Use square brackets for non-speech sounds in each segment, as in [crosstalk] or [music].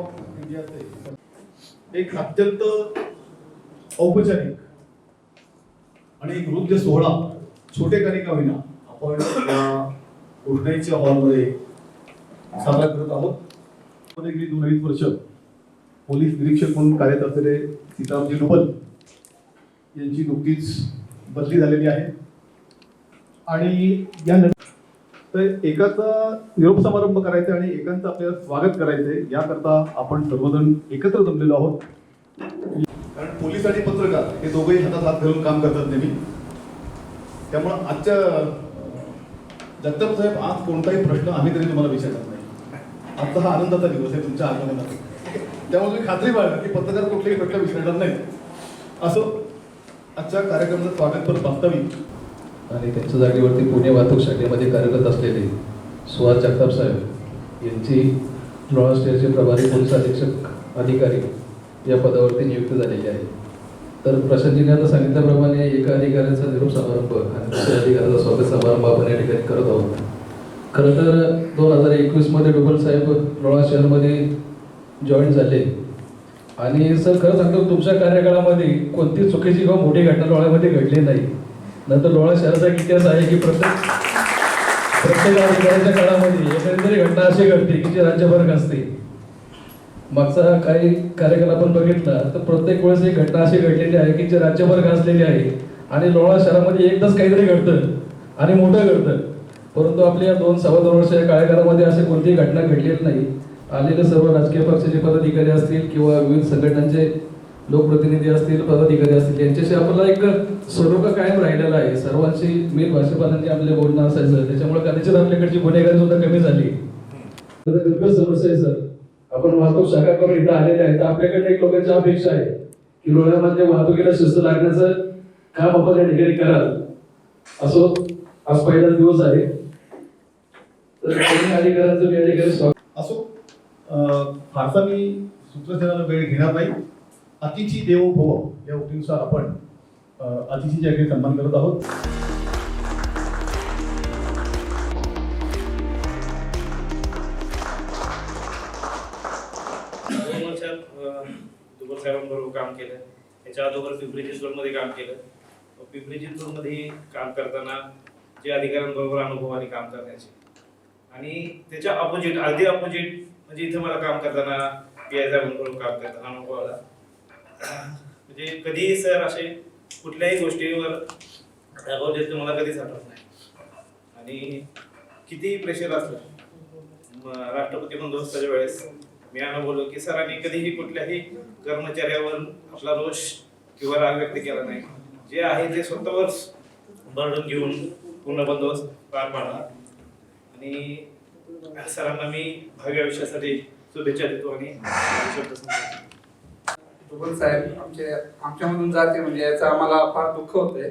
Of इंडियाचे एक अत्यंत औपचारिक आणि एक सोहळा छोटे काही का होईना आपण या हॉलमध्ये साजरा करत आहोत. गेली दोन अडीच वर्ष पोलीस निरीक्षक म्हणून कार्यरत असलेले सीतारामजी डुबल यांची नुकतीच बदली झालेली आहे. आणि या तर एकाचा निरोप समारंभ करायचा आणि एकांचं आपल्याला स्वागत करायचंय याकरता आपण सर्वजण एकत्र जमलेलो आहोत. कारण पोलीस आणि पत्रकार हे दोघंही हातात हात घालून काम करतात नेहमी. त्यामुळं आजच्या जगताप साहेब आज कोणताही प्रश्न आम्ही तरी तुम्हाला विचारत नाही. आजचा हा आनंदाचा दिवस आहे तुमच्या आगमनाचा. त्यामुळे तुम्ही खात्री बाळगा की पत्रकार कुठलेही प्रश्न विचारणार नाही असो आजच्या कार्यक्रमाचं स्वागत परत वास्तविक. आणि त्यांच्या जागेवरती पुणे वाहतूक शाखेमध्ये कार्यरत असलेले सुहास जगताप साहेब यांची लोहा स्टेटचे प्रभारी पोलीस अधीक्षक अधिकारी या पदावरती नियुक्त झालेले आहे तर प्रशांतजीने आता सांगितल्याप्रमाणे एका अधिकाऱ्याचा निरोप समारंभ आणि दुसऱ्या अधिकाऱ्याचा स्वागत समारंभ आपण या ठिकाणी करत आहोत. खरं तर दोन हजार एकवीसमध्ये डुबल साहेब लोहा शहरमध्ये जॉईन झाले. आणि सर खरं सांगतो तुमच्या कार्यकाळामध्ये कोणती चुकीची किंवा मोठी घटना लोळ्यामध्ये घडली नाही. नंतर लोळा शहराचा एक इतिहास आहे की प्रत्येक प्रत्येक अधिकाऱ्याच्या काळामध्ये एखादी तरी घटना अशी घडते की जी राज्यभर गाजते मागचा काही कार्यक्रम आपण बघितला तर प्रत्येक वेळेस एक घटना अशी घडलेली आहे की जी राज्यभर गाजलेली आहे आणि लोळा शहरामध्ये एकदाच काहीतरी घडतं आणि मोठं घडतं. परंतु आपल्या दोन सव्वा दोन वर्ष या कार्यकाळामध्ये अशी कोणतीही घटना घडलेली नाही. आलेले सर्व राजकीय पक्षाचे पदाधिकारी असतील किंवा विविध संघटनांचे लोकप्रतिनिधी असतील पदाधिकारी असतील यांच्याशी आपल्याला एक स्वरूप कायम राहिलेला आहे. सर्वांशी मीर भाषेपानांनी आपले बोलणं असायचं त्याच्यामुळे कदाचित आपल्याकडची गुन्हेगारी सुद्धा कमी झाली. समस्या आहे सर. आपण वाहतूक शाखा करून इथं आलेले आहे. तर आपल्याकडे एक लोकांची अपेक्षा आहे की लोण्यामध्ये वाहतुकीला शिस्त लागण्याचं काम आपण या ठिकाणी कराल. असो आज पहिला दिवस आहे. तर अधिकाऱ्यांचं मी या ठिकाणी स्वागत असो अं, फारसा मी सूत्रसंचालन वेळ घेणार नाही. अतिथी देवो भव या उक्तीनुसार आपण अं, अतिथीच्या अगदी सन्मान करत आहोत. दोन साहेबांबरोबर काम केलं. त्याच्या अगोदर पिंपरी चिंचवडमध्ये काम केलं. पिंपरी चिंचवडमध्ये काम करताना जे अधिकाऱ्यांबरोबर अनुभवाने काम करण्याचे. आणि त्याच्या अपोजिट अगदी अपोजिट म्हणजे इथं मला काम करताना पी आय साहेबांबरोबर काम करताना अनुभव आला. म्हणजे कधीही सर असे कुठल्याही गोष्टीवर रागावले देत मला कधीच आठवत नाही. आणि कितीही प्रेशर असलं म- राष्ट्रपती बंदोबस्ताच्या वेळेस मी अनुभवलो की सरांनी कधीही कुठल्याही कर्मचाऱ्यावर आपला रोष किंवा राग व्यक्त केला नाही. जे आहे ते स्वतःवर बर्डन घेऊन पूर्ण बंदोबस्त पार पाडला आणि सरांना मी भावी आयुष्यासाठी शुभेच्छा देतो आणि माझे साहेब आमचे आमच्यामधून जाते म्हणजे याचं आम्हाला फार दुःख होतंय.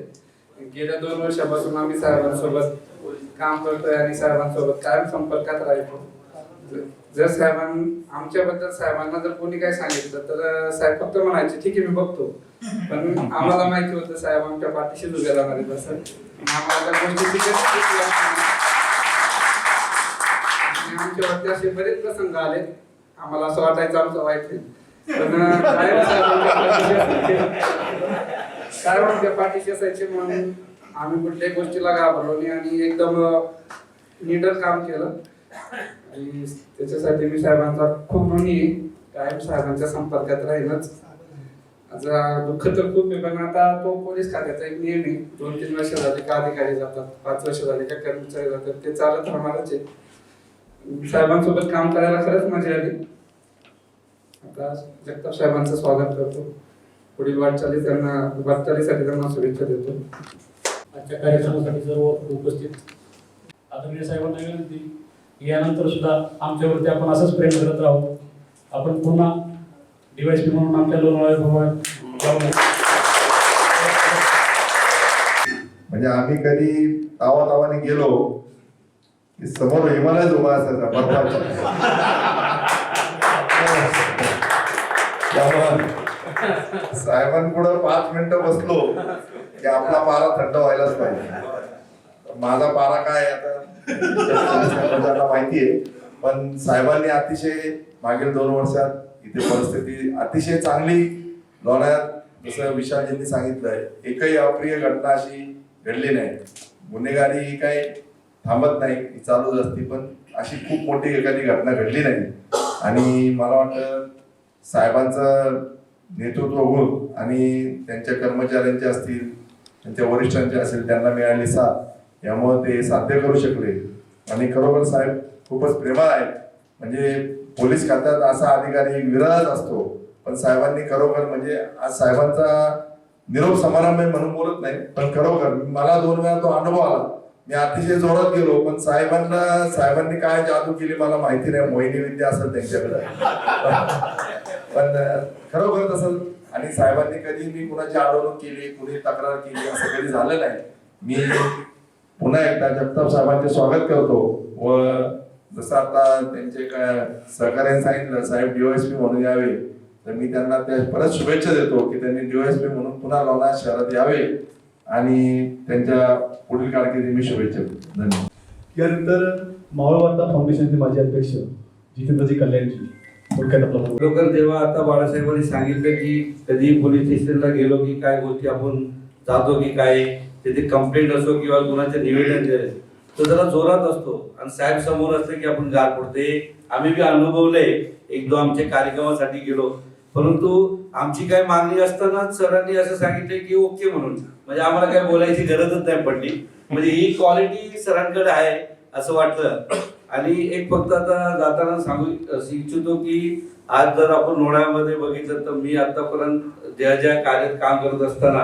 गेल्या दोन वर्षापासून आम्ही साहेबांसोबत काम करतोय आणि साहेबांसोबत कायम संपर्कात राहतो. जर साहेबां आमच्याबद्दल साहेबांना जर कोणी काय सांगितलं तर साहेब फक्त म्हणायचे ठीक आहे मी बघतो. पण आम्हाला माहिती होतं साहेब आमच्या पाठीशीच उभे राहणार आहेत असं. आम्हाला गोष्टी आमच्या वरती असे बरेच प्रसंग आले आम्हाला असं वाटायचं आमचं वाईट पण काय साहेबांच्या पाठीशी असायचे. पाठीशी असायचे म्हणून आम्ही कुठल्याही गोष्टीला घाबरलो नाही आणि एकदम निडर काम केलं. आणि त्याच्यासाठी मी साहेबांचा खूप ऋणी आहे. कायम साहेबांच्या संपर्कात राहीलच. आता दुःख तर खूप आहे पण आता तो पोलीस खात्याचा एक नियम आहे. दोन तीन वर्ष झाले का अधिकारी जातात पाच वर्ष झाले का कर्मचारी जातात. ते चालत राहणारच आहे. साहेबांसोबत काम करायला खरंच मजा आली. आता जगताप साहेबांचं स्वागत करतो. पुढील वाटचाली त्यांना वाटचालीसाठी त्यांना शुभेच्छा देतो. आजच्या कार्यक्रमासाठी सर्व उपस्थित आदरणीय साहेबांना विनंती यानंतर सुद्धा आमच्यावरती आपण असंच प्रेम करत राहू. आपण पुन्हा डीवायसपी म्हणून आपल्या लोणावळ्या. म्हणजे आम्ही कधी तावा तावाने गेलो की समोर हिमालय उभा असायचा बर्फाचा त्यामुळं साहेबांपुढं पाच मिनिटं बसलो की आपला पारा थंड व्हायलाच पाहिजे. माझा पारा काय म्हणजे आता? माहितीये माहिती आहे पण साहेबांनी अतिशय मागील दोन वर्षात इथे परिस्थिती अतिशय चांगली लोण्यात जसं विशालजींनी सांगितलंय एकही अप्रिय घटना अशी घडली नाही. गुन्हेगारी ही काही थांबत नाही चालूच असते पण अशी खूप मोठी एखादी घटना घडली नाही. आणि मला वाटतं साहेबांचं नेतृत्व होऊन आणि त्यांच्या कर्मचाऱ्यांचे असतील त्यांच्या वरिष्ठांचे असेल त्यांना मिळाली साथ यामुळे ते साध्य करू शकले. आणि खरोखर साहेब खूपच प्रेमळ आहेत. म्हणजे पोलीस खात्यात असा अधिकारी विरळच असतो. पण साहेबांनी खरोखर म्हणजे आज साहेबांचा निरोप समारंभ आहे म्हणून बोलत नाही पण खरोखर मला दोन वेळा तो अनुभव आला. मी अतिशय जोरात गेलो पण साहेबांना साहेबांनी काय जादू केली मला माहिती नाही. मोहिनी विद्या असेल त्यांच्याकडे. पण खरोखर तसं आणि साहेबांनी कधी मी कुणाची अडवणूक केली कुणी तक्रार केली असं कधी झालं नाही. मी पुन्हा एकदा जगताप साहेबांचे स्वागत करतो. व जसं आता त्यांचे काय सहकार्याने सांगितलं साहेब डीओएसपी म्हणून यावे तर मी त्यांना त्या परत शुभेच्छा देतो की त्यांनी डीओएसपी म्हणून पुन्हा लोणार शहरात यावे. आणि त्यांच्या पुढील कारकिर्दी मी शुभेच्छा देतो. धन्यवाद. यानंतर मावळवार्ता फाउंडेशनचे माजी अध्यक्ष जितेंद्रजी कल्याणजी. थोडक्यात आपला खरोखर जेव्हा आता बाळासाहेबांनी सांगितलं की कधी पोलीस स्टेशनला गेलो की काय गोष्टी आपण जातो की काय तिथे कंप्लेंट असो किंवा कुणाचे निवेदन दिले तो जरा जोरात असतो. आणि साहेब समोर असले की आपण गार पडते आम्ही बी अनुभवले एक दोन आमच्या कार्यक्रमासाठी गेलो. परंतु आमची काय मागणी असताना सरांनी असं सांगितलं की ओके म्हणून. म्हणजे आम्हाला काय बोलायची गरजच नाही पडली. म्हणजे ही क्वालिटी सरांकडे आहे असं वाटलं. आणि एक फक्त आता जाताना सांगू इच्छितो की आज जर आपण लोण्यामध्ये बघितलं तर मी आतापर्यंत ज्या ज्या कार्यात काम करत असताना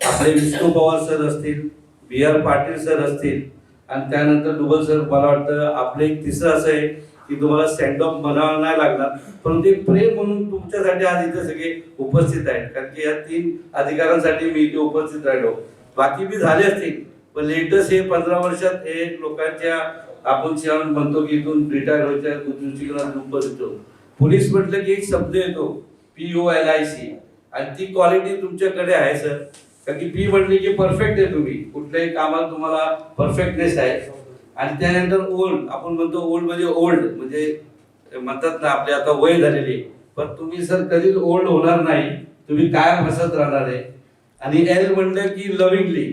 आपले विष्णू पवार सर असतील बी आर पाटील सर असतील आणि त्यानंतर डुबल सर मला वाटतं आपलं एक तिसरं असं आहे की तुम्हाला सेंड ऑफ म्हणावं नाही लागणार परंतु एक प्रेम म्हणून तुमच्यासाठी आज इथे सगळे उपस्थित आहेत कारण की या तीन अधिकारांसाठी मी इथे उपस्थित राहिलो. बाकी बी झाले असतील पण लेटेस्ट हे पंधरा वर्षात हे लोकांच्या आपण शिवाय म्हणतो की इथून रिटायर व्हायचं दृष्टिकोनात उपस्थित होतो पोलीस म्हटलं की एक शब्द येतो P O L I C आणि ती क्वालिटी तुमच्याकडे आहे सर कारण की पी म्हटली की परफेक्ट आहे तुम्ही. कुठल्याही कामात तुम्हाला परफेक्टनेस आहे. आणि त्यानंतर ओल्ड आपण म्हणतो ओल्ड म्हणजे ओल्ड म्हणजे म्हणतात ना आपले आता वय झालेले. पण तुम्ही सर कधीच ओल्ड होणार नाही. तुम्ही कायम हसत राहणार आहे. आणि एल म्हणलं की लविंगली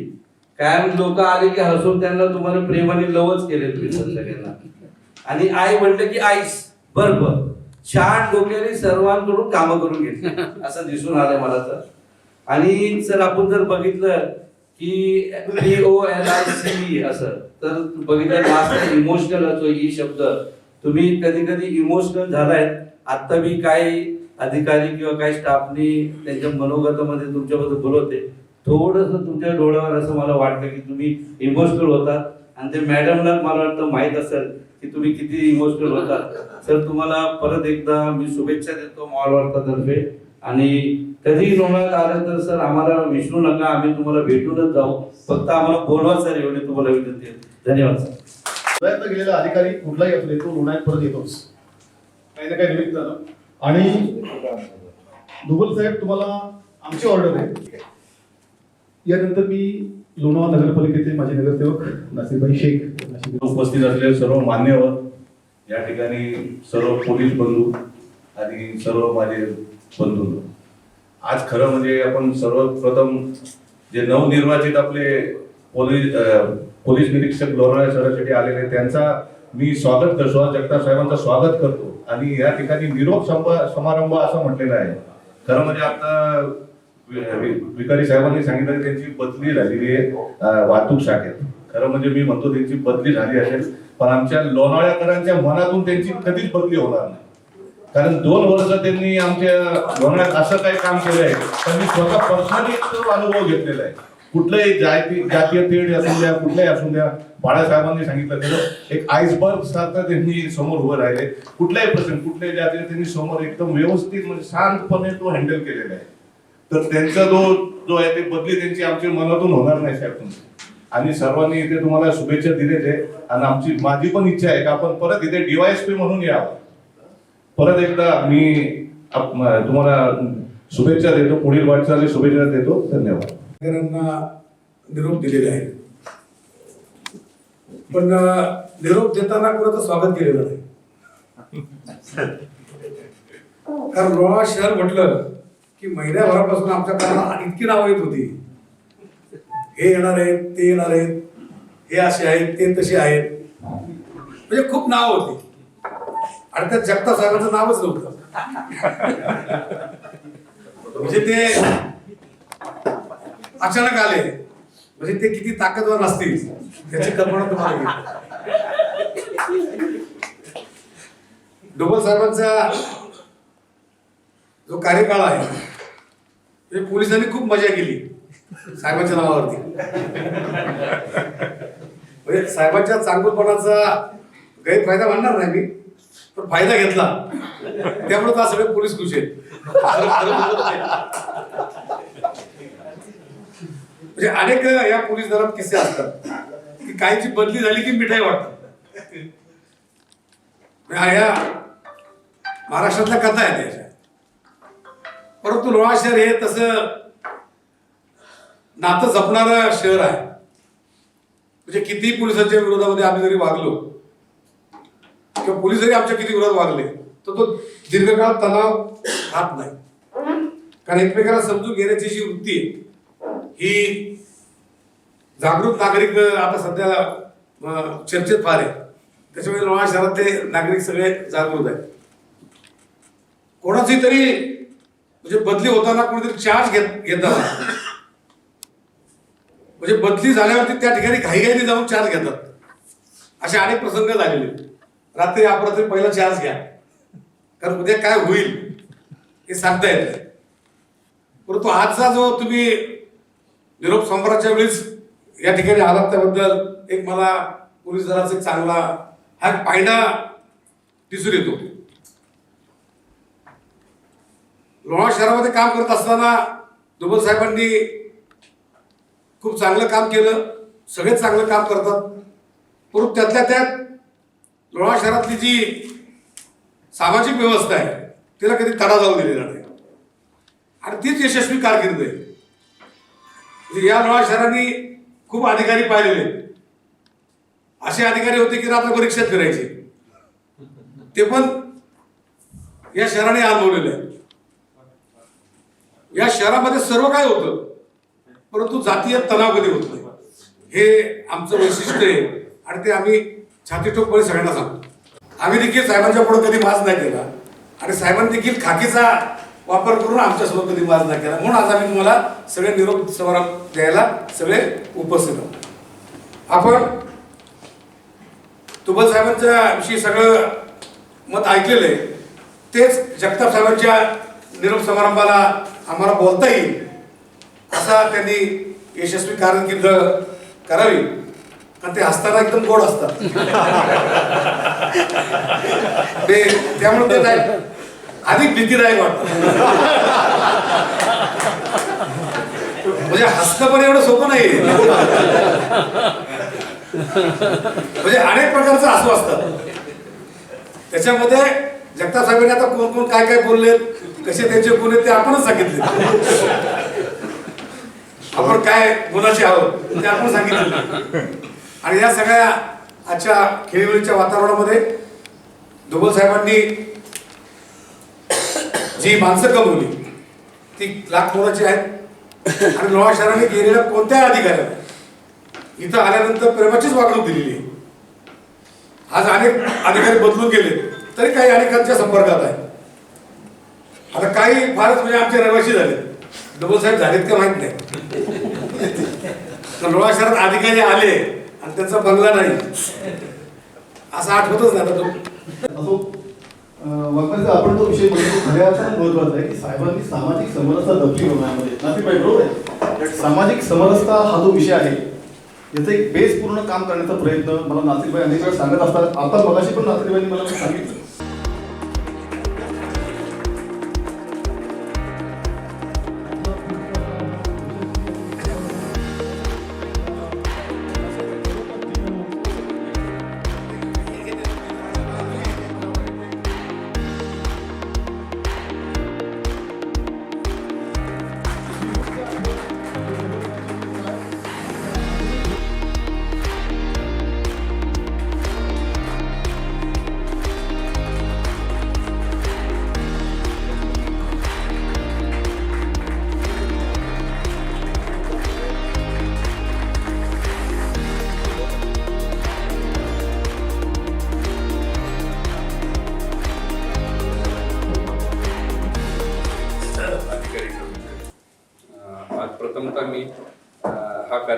कायम लोक आले की हसून त्यांना तुम्हाला प्रेमाने लवच केले तुम्ही सगळ्यांना आणि आई म्हणलं की आईस बर्फ छान डोक्याने सर्वांकडून कामं करून घेतली. [laughs] असं दिसून आलं मला तर. आणि सर आपण जर बघितलं की P O L I C असं तर बघितलं लास्ट इमोशनल असतो ई शब्द. तुम्ही कधी कधी इमोशनल झालाय. आता बी काही अधिकारी किंवा काही स्टाफनी त्यांच्या मनोगतामध्ये तुमच्याबद्दल बोलवते. थोडस तुमच्या डोळ्यावर असं मला वाटतं की तुम्ही इमोशनल होतात आणि ते मॅडमला मला वाटतं माहीत असेल की तुम्ही किती इमोशनल होतात सर तुम्हाला परत एकदा मी शुभेच्छा देतो मॉलवार्तातर्फे आणि कधी लोणावळ्यात आलं तर सर आम्हाला विसरू नका. आम्ही तुम्हाला भेटूनच जाऊ. फक्त आम्हाला बोलवा सर एवढी तुम्हाला विनंती आहे. धन्यवाद सर. प्रयत्न गेलेला अधिकारी कुठलाही असले तो लोणाळ्यात परत येतोच. काही ना काही निमित्तानं. आणि दुबल साहेब तुम्हाला आमची ऑर्डर आहे. यानंतर मी लोणावळा नगरपालिकेचे माझे नगरसेवक नासिरभाई शेख उपस्थित असलेले सर्व मान्यवर या ठिकाणी सर्व पोलीस बंधू आणि सर्व माझे बंधू. आज खरं म्हणजे आपण सर्वप्रथम जे नवनिर्वाचित आपले पोलीस पोलीस निरीक्षक लोणावळा शहरासाठी आलेले त्यांचा मी स्वागत करतो. जगताप साहेबांचं स्वागत करतो. आणि या ठिकाणी निरोप समारंभ असं म्हटलेला आहे. खरं म्हणजे आता विकारी साहेबांनी सांगितलं की त्यांची बदली झालेली आहे. वाहतूक शाखेत. खरं म्हणजे मी म्हणतो त्यांची बदली झाली असेल पण आमच्या लोणावळ्याकरांच्या मनातून त्यांची कधीच बदली होणार नाही. कारण दोन वर्ष त्यांनी आमच्या लोणाळ्यात असं काही काम केलं आहे त्यांनी स्वतः पर्सनली अनुभव घेतलेला आहे. कुठलंही जाती जातीय तेढ असू द्या कुठलंही असू द्या बाळासाहेबांनी सांगितलं गेलं एक आईसबर्ग सारखं त्यांनी समोर उभं राहिले कुठल्याही प्रसंग कुठल्याही जातीय त्यांनी समोर एकदम व्यवस्थित म्हणजे शांतपणे तो हँडल केलेला आहे. तर त्यांचा जो जो आहे ते बदली त्यांची आमच्या मनातून होणार नाही साहेब तुमची. आणि सर्वांनी इथे तुम्हाला शुभेच्छा दिलेच आहे आणि आमची माझी पण इच्छा आहे का आपण परत इथे डीवायएसपी म्हणून यावं. परत एकदा मी तुम्हाला शुभेच्छा देतो पुढील वाटचाली शुभेच्छा देतो. धन्यवाद. निरोप दिलेले आहे पण निरोप देताना कोणाचं स्वागत केलेलं नाही? कारण लोणावळा शहर म्हटलं की महिन्याभरापासून आमच्या कानाला इतकी नावं येत होती. हे येणार आहेत ते येणार आहेत हे असे आहेत ते तसे आहेत. म्हणजे खूप नाव होती. आणि त्यात जगता साहेबांचं नावच नव्हतं. म्हणजे ते अचानक आले. म्हणजे ते किती ताकदवान असतील त्याची कल्पना तुम्हाला डोबल साहेबांचा जो कार्यकाळ आहे पोलिसांनी खूप मजा केली. साहेबांच्या नावावरती. म्हणजे साहेबांच्या चांगलपणाचा गैरफायदा म्हणणार नाही मी पण फायदा घेतला. त्यामुळे तर सगळे पोलीस खुश आहेत. म्हणजे अनेक या पोलीस दलात किस्से असतात. की काहीची बदली झाली की मिठाई वाटतात. म्हणजे या महाराष्ट्रातल्या कथा आहेत याच्या. परंतु लोहा शहर हे तसं नातं जपणारं शहर आहे. म्हणजे किती पोलिसांच्या विरोधामध्ये आम्ही जरी वागलो किंवा पोलीस जरी आमच्या किती विरोधात वागले तर तो दीर्घकाळ तणाव राहत नाही. कारण एकमेकाला समजून घेण्याची जी वृत्ती ही जागरूक नागरिक आता सध्या चर्चेत फार आहे. त्याच्यामुळे लोणा शहरातले नागरिक सगळे जागरूक आहेत. कोणाची तरी म्हणजे बदली होताना कोणीतरी चार्ज घेत घेतात. म्हणजे बदली झाल्यावरती त्या ठिकाणी घाईघाईने जाऊन चार्ज घेतात. असे अनेक प्रसंग झालेले. रात्री अपरात्री पहिला चार्ज घ्या. कारण उद्या काय होईल हे सांगता येत नाही. परंतु आजचा जो तुम्ही निरोप संभाराच्या वेळेस या ठिकाणी आलात त्याबद्दल एक मला पोलीस दलाचा एक चांगला हा एक दिसून येतो. लोणावळा शहरामध्ये काम करत असताना दुबल साहेबांनी खूप चांगलं काम केलं. सगळेच चांगलं काम करतात. परंतु त्यातल्या त्यात लोणावळा शहरातली जी सामाजिक व्यवस्था आहे तिला कधी तडा जाऊ दिलेला नाही. आणि तीच यशस्वी कारकीर्द आहे. म्हणजे या लोणावळा शहरांनी खूप अधिकारी पाहिलेले असे अधिकारी होते की रात्रभर रिक्षात फिरायचे. ते पण या शहराने अनुभवलेलं आहे या शहरामध्ये सर्व काय होतं? परंतु जातीय तणाव कधी होत. नाही हे आमचं वैशिष्ट्य आहे. आणि ते आम्ही छातीठोकपणे सगळ्यांना सांगतो. आम्ही देखील साहेबांच्या पुढे कधी माज नाही केला. आणि साहेबांनी देखील खाकीचा वापर करून आमच्यासोबत कधी माज नाही केला. म्हणून आज आम्ही तुम्हाला सगळे निरोप समारंभ द्यायला सगळे उपस्थित आहोत. आपण तुबल साहेबांच्या विषयी सगळं मत ऐकलेलं आहे. तेच जगताप साहेबांच्या निरोप समारंभाला आम्हाला बोलता येईल. असा त्यांनी यशस्वी कारकीर्द करावी. आणि ते हसताना एकदम गोड असतात ते त्यामुळे ते नाही. अधिक भीतीदायक वाटतं. म्हणजे हसणं पण एवढं सोपं नाही. म्हणजे अनेक प्रकारचं हसू असतात त्याच्यामध्ये जगताप साहेबांनी आता कोण कोण काय काय बोलले कसे त्यांचे गुण आहेत ते आपणच सांगितले. आपण काय गुणाचे आहोत ते आपण सांगितले. आणि या सगळ्या आजच्या खेळीमेळीच्या वातावरणामध्ये धुबल साहेबांनी जी माणसं कमवली ती लाख मोलाची आहेत. आणि लोहा शहराने गेलेल्या कोणत्याही अधिकाऱ्याला इथं आल्यानंतर प्रेमाचीच वागणूक दिलेली आहे. आज अनेक अधिकारी बदलून गेले तरी काही अनेकांच्या संपर्कात आहे. आता काही फारच म्हणजे आमचे रहिवाशी झाले डबल साहेब झालेत का माहीत नाही. तर शहरात अधिकारी आले आणि त्यांचा बंगला नाही. असं आठवतच नाही तो. असो आपण तो विषय बोलतो खऱ्या अर्थाने महत्त्वाचा आहे की साहेबांनी सामाजिक समरसता दबली होण्यामध्ये नाशिकबाई बरोबर आहे. सामाजिक समरसता हा जो विषय आहे याचा एक बेस पूर्ण काम करण्याचा प्रयत्न मला नासिकबाई अनेक वेळा सांगत असतात. आता मगाशी पण नासिकबाईंनी मला सांगितलं.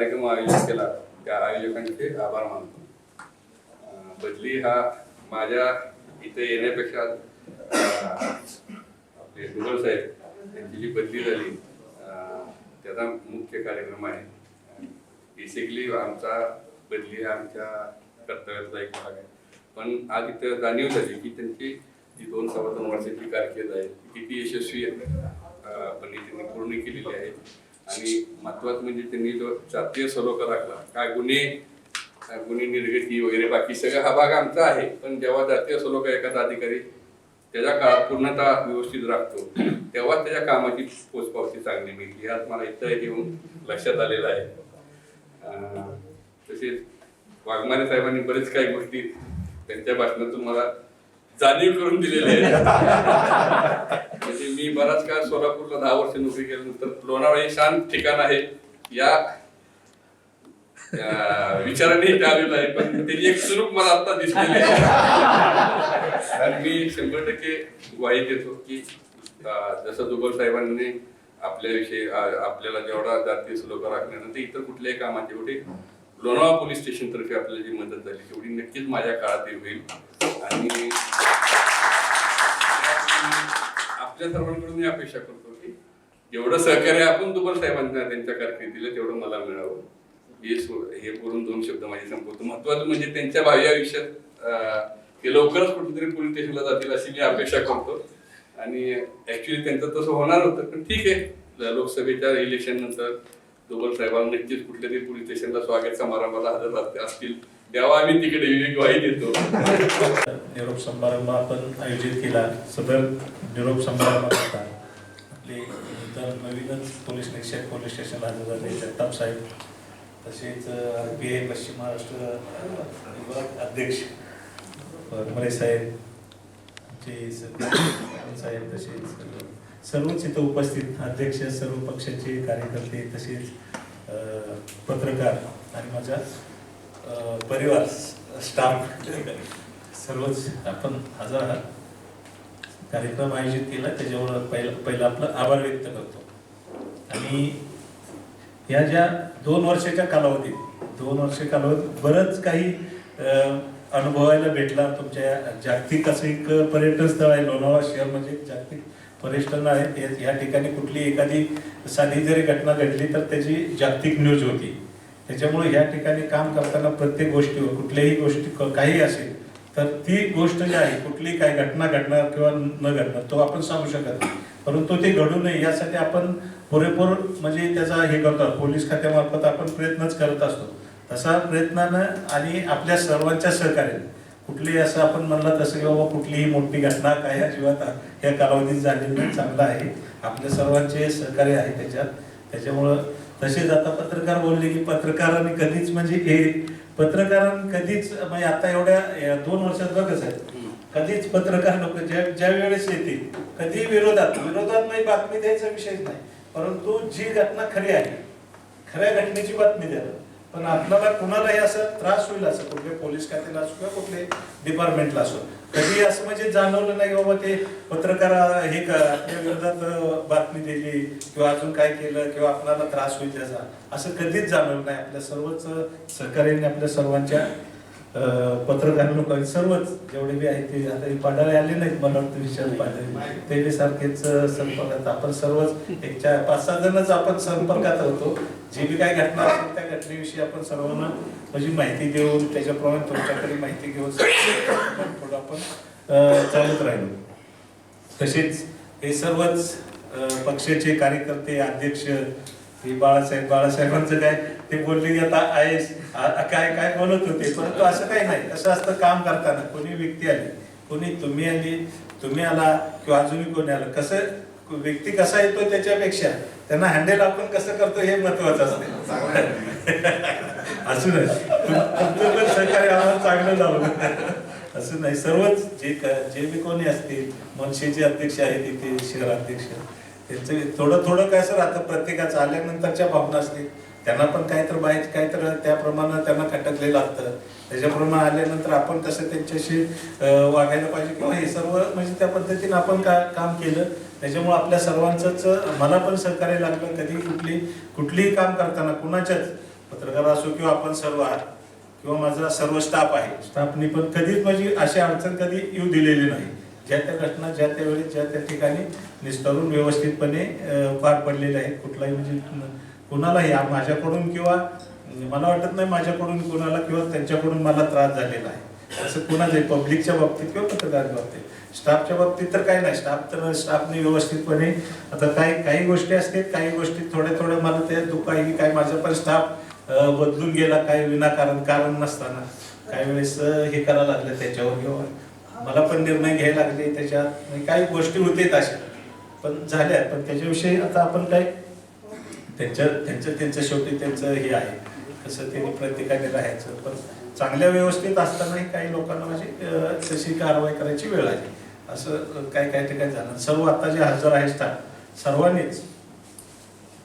कार्यक्रम आयोजित केला. त्या आयोजकांचे आभार मानतो. बदली हा माझ्या इथे येण्यापेक्षा आपले दुगल साहेब यांची जी बदली झाली त्याचा मुख्य कार्यक्रम आहे. बेसिकली आमचा बदली हा आमच्या कर्तव्याचा एक भाग आहे. पण आज इथं जाणीव झाली की त्यांची जी दोन सव्वा दोन वर्षाची कारकीर्द आहे ती किती यशस्वी आहे पणे त्यांनी पूर्ण केलेली आहे. आणि महत्वाचं म्हणजे त्यांनी जो जातीय सलोखा राखला काय गुन्हे काय गुन्हे निर्गती वगैरे बाकी सगळं हा भाग आमचा आहे. पण जेव्हा जातीय सलोखा एखादा अधिकारी त्याच्या काळात पूर्णतः व्यवस्थित राखतो तेव्हा त्याच्या कामाची पोचपावती चांगली मिळते. यात मला इथं येऊन लक्षात आलेलं आहे. तसेच वाघमारे साहेबांनी बरेच काही गोष्टी त्यांच्या भाषणातून मला जाणीव करून दिलेली आहे. म्हणजे मी बराच काळ सोलापूरला दहा वर्ष नोकरी केल्यानंतर लोणावळा हे शांत ठिकाण आहे. या विचाराने आलेलं आहे पण त्याची एक स्वरूप मला आता दिसलेली आहे. आणि मी शंभर टक्के ग्वाही देतो की जसं दुबळ साहेबांनी आपल्याविषयी आपल्याला जेवढा जातीय श्लोक राखण्यानंतर इतर कुठल्याही कामात एवढे लोणावळा पोलीस स्टेशनतर्फे आपल्याला जी मदत झाली तेवढी नक्कीच माझ्या काळातही होईल. आणि आपल्या सर्वांकडून मी अपेक्षा करतो की जेवढं सहकार्य आपण दुबल साहेबांना त्यांच्या कारकिर्दीला तेवढं मला मिळावं. हे हे बोलून दोन शब्द माझे संपवतो. महत्वाचं म्हणजे त्यांच्या भावी आयुष्यात ते लवकरच कुठेतरी पोलीस स्टेशनला जातील अशी मी अपेक्षा करतो. आणि ऍक्च्युली त्यांचं तसं होणार होतं पण ठीक आहे. लोकसभेच्या इलेक्शन नंतर दोघं साहेबांना नक्कीच कुठल्या तरी पोलीस स्टेशनला स्वागत समारंभाला हजर असतील. तेव्हा आम्ही तिकडे ही ग्वाही देतो निरोप समारंभ आपण आयोजित केला. सदर निरोप समारंभ होता. आपले नंतर नवीनच पोलीस निरीक्षक पोलीस स्टेशनला हजर झाले. जगताप साहेब तसेच आर पी आय पश्चिम महाराष्ट्र विभाग अध्यक्ष परमरे साहेब जे साहेब तसेच सर्वच इथं उपस्थित अध्यक्ष सर्व पक्षाचे कार्यकर्ते तसेच पत्रकार आणि माझा परिवार स्टाफ सर्वच आपण हजर आहात. कार्यक्रम आयोजित केला त्याच्यावर पहिला पहिला आपलं आभार व्यक्त करतो. आणि या ज्या दोन वर्षाच्या कालावधीत दोन वर्ष कालावधीत बरंच काही अनुभवायला भेटला. तुमच्या जागतिक असं एक पर्यटन स्थळ आहे लोणावळा शहर म्हणजे जागतिक पर्यटन आहेत या- ह्या ठिकाणी कुठली एखादी साधी जरी घटना घडली तर त्याची जागतिक न्यूज होती. त्याच्यामुळे ह्या ठिकाणी काम करताना प्रत्येक गोष्टीवर कुठल्याही गोष्टी क- काही असेल तर ती गोष्ट जी आहे कुठली काय घटना घडणार किंवा न घडणार तो आपण सांगू शकत नाही. परंतु ते घडू नये यासाठी आपण पुरेपूर म्हणजे त्याचा हे करतो. पोलीस खात्यामार्फत आपण प्रयत्नच करत असतो. तसा प्रयत्नानं आणि आपल्या सर्वांच्या सहकार्याने कुठली असं आपण म्हणलं तसं की बाबा कुठलीही मोठी घटना काय अजिबात या कालावधीत झालेली नाही चांगलं आहे. आपल्या सर्वांचे सहकार्य आहे त्याच्यात. त्याच्यामुळं तसेच आता पत्रकार बोलले की पत्रकारांनी कधीच म्हणजे हे पत्रकारांनी कधीच म्हणजे आता एवढ्या दोन वर्षात बघच आहे कधीच पत्रकार लोक ज्या ज्या वेळेस येतील कधी विरोधात विरोधात नाही बातमी द्यायचा विषयच नाही. परंतु जी घटना खरी आहे खऱ्या घटनेची बातमी द्या पण आपल्याला कुणालाही असं त्रास होईल असं कुठल्या पोलीस खात्याला असो किंवा कुठले डिपार्टमेंटला असो कधी असं म्हणजे जाणवलं नाही बाबा ते पत्रकार हे आपल्या विरोधात बातमी दिली किंवा अजून काय केलं किंवा आपल्याला त्रास होईल त्याचा असं कधीच जाणवलं नाही. आपल्या सर्वच सहकार्याने आपल्या सर्वांच्या पत्रकार लोक आहेत, सर्वच जेवढे बी आहेत ते आता हे पाडाळे आले नाहीत मला वाटतं विचार पाडाळे ते बी सारखेच संपर्कात. आपण सर्वच एक चार पाच सहा जणच आपण संपर्कात होतो. जी बी काय घटना असेल त्या घटनेविषयी आपण सर्वांना म्हणजे माहिती देऊन त्याच्याप्रमाणे तुमच्याकडे माहिती घेऊन थोडं आपण चालत राहिलो. तसेच हे सर्वच पक्षाचे कार्यकर्ते अध्यक्ष हे बाळासाहेब बाळासाहेबांचं काय? ते बोलले की आता आय काय काय बोलत होते? परंतु असं काही नाही. असं असतं काम करताना कोणी व्यक्ती आली कोणी तुम्ही आली तुम्ही आला किंवा अजूनही कोणी आलं कसं व्यक्ती कसा येतो त्याच्यापेक्षा त्यांना हँडल आपण कसं करतो हे महत्वाचं असते. असं नाही तुमचं पण सहकार्य आम्हाला चांगलं झालं असं नाही. सर्वच जे जे बी कोणी असतील मनसेचे अध्यक्ष आहेत इथे शहर अध्यक्ष त्यांचं थोडं थोडं काय सर राहतं प्रत्येकाचं. आल्यानंतरच्या भावना असतील त्यांना पण काय तर बाहेर काय तर त्याप्रमाणे त्यांना खटकलेलं असतं. त्याच्याप्रमाणे आल्यानंतर आपण कसं त्यांच्याशी वागायला पाहिजे किंवा हे सर्व म्हणजे त्या पद्धतीने आपण का काम केलं. त्याच्यामुळे आपल्या सर्वांचंच मला पण सहकार्य लागलं. कधी कुठली कुठलीही काम करताना कुणाच्याच पत्रकार असो किंवा आपण सर्व आहात किंवा माझा सर्व स्टाफ आहे. स्टाफनी पण कधीच माझी अशी अडचण कधी येऊ दिलेली नाही. ज्या त्या घटना ज्या त्या वेळी ज्या त्या ठिकाणी निस्तरून व्यवस्थितपणे पार पडलेल्या आहेत कुठलाही म्हणजे कुणालाही माझ्याकडून किंवा मला वाटत नाही माझ्याकडून कुणाला किंवा त्यांच्याकडून मला त्रास झालेला आहे. असं कुणाच पब्लिकच्या बाबतीत किंवा पत्रकार बाबतीत. स्टाफच्या बाबतीत तर काही नाही. स्टाफ तर स्टाफने व्यवस्थितपणे आता काही काही गोष्टी असतील काही गोष्टी थोड्या थोड्या मला त्या दुःख आहे की काही माझा पण स्टाफ बदलून गेला काही विनाकारण कारण नसताना. काही वेळेस हे करायला लागलं त्याच्यावर किंवा मला पण निर्णय घ्यायला लागले त्याच्यात म्हणजे काही गोष्टी होते अशा. पण झाल्या पण त्याच्याविषयी आता आपण काय? त्यांच्या त्यांचं त्यांचं शेवटी त्यांचं हे आहे. कसं त्यांनी प्रत्येकाने राहायचं. पण चांगल्या व्यवस्थित असतानाही काही लोकांना म्हणजे तशी कारवाई करायची वेळ आली. असं काही काही ठिकाणी झालं. सर्व आता जे हजर आहेत सर्वांनीच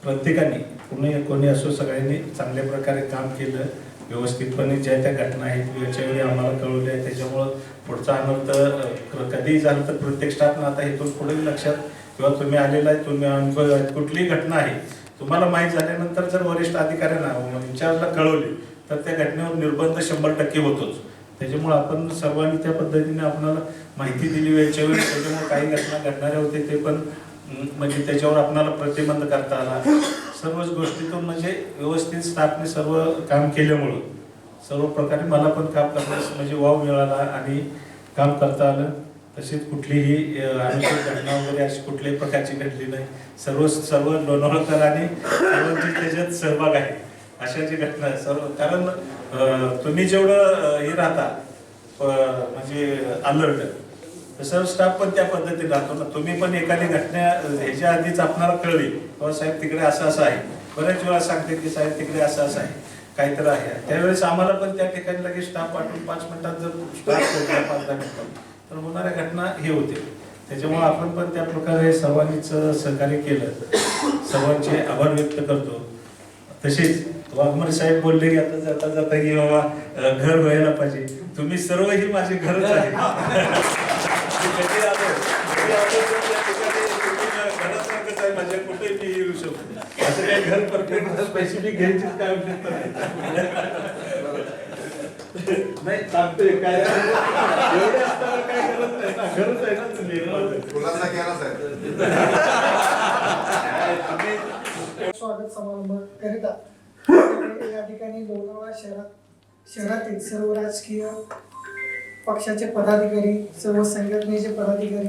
प्रत्येकाने कोणी कोणी असो सगळ्यांनी चांगल्या प्रकारे काम केलं. व्यवस्थितपणे ज्या त्या घटना आहेत याच्यावेळी आम्हाला कळवल्या. आहेत त्याच्यामुळं पुढचा अनर्थ कधीही झालं तर प्रत्येक स्टाफनं आता इथून पुढे लक्षात किंवा तुम्ही आलेला आहे तुम्ही अनुभव कुठलीही घटना आहे तुम्हाला माहीत झाल्यानंतर जर वरिष्ठ अधिकाऱ्यांना विचारला कळवली तर त्या घटनेवर निर्बंध शंभर टक्के होतोच. त्याच्यामुळे आपण सर्वांनी त्या पद्धतीने आपल्याला माहिती दिली. वेळच्या वेळी त्याच्यामुळे काही घटना घडणाऱ्या होते ते पण म्हणजे त्याच्यावर आपणाला प्रतिबंध करता आला सर्वच गोष्टीतून म्हणजे व्यवस्थित स्टाफने सर्व काम केल्यामुळं सर्व प्रकारे मला पण काम करण्यास म्हणजे वाव मिळाला आणि काम करता आलं. तसेच कुठलीही अं, अनुचित घटना वगैरे अशी कुठल्याही प्रकारची घडली नाही. सर्व सर्व लोणावळकर आणि सर्वांची त्याच्यात सहभाग आहे. अशा जी घटना आहे, सर्व कारण तुम्ही जेवढं हे राहता म्हणजे अलर्ट सर्व स्टाफ पण त्या पद्धतीने राहतो ना तुम्ही पण एखादी घटना ह्याच्या आधीच आपणाला कळली बाबा साहेब तिकडे असं असं आहे. बऱ्याच वेळा सांगते की साहेब तिकडे असं असं आहे. काहीतरी आहे. त्यावेळेस आम्हाला पण त्या ठिकाणी लगेच स्टाफ पाठवून पाच मिनिटात जर स्टाफ पाच दहा मिनिटात तर होणाऱ्या घटना हे होते. त्याच्यामुळे आपण पण त्या प्रकारे सर्वांनीच सहकार्य केलं. सर्वांचे आभार व्यक्त करतो. तसेच वाघमर साहेब बोलले की आता जाता जाता की बाबा घर व्हायला पाहिजे. तुम्ही सर्व ही माझे घरच आहे कधी आलो, कधी आलो तर त्या ठिकाणी घरासारखंच आहे, माझ्या कुठेही मी येऊ शकतो असं काही घर परफेक्ट स्पेसिफिक काय आवश्यकता नाही नाही काय एवढे असताना काय गरज नाही ना गरज आहे ना तुम्ही स्वागत समारंभ करिता या ठिकाणी लोणावळा शहरात शहरातील सर्व राजकीय पक्षाचे पदाधिकारी सर्व संघटनेचे पदाधिकारी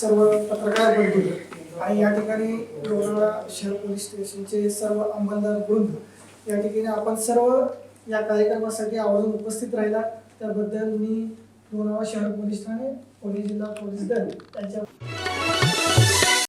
सर्व पत्रकार बंधू आणि या ठिकाणी लोणावळा शहर पोलीस स्टेशनचे सर्व अंमलदार वृंद या ठिकाणी आपण सर्व या कार्यक्रमासाठी आवर्जून उपस्थित राहिला. त्याबद्दल मी लोणावळा शहर पोलीस ठाणे पुणे जिल्हा पोलीस दल त्यांच्या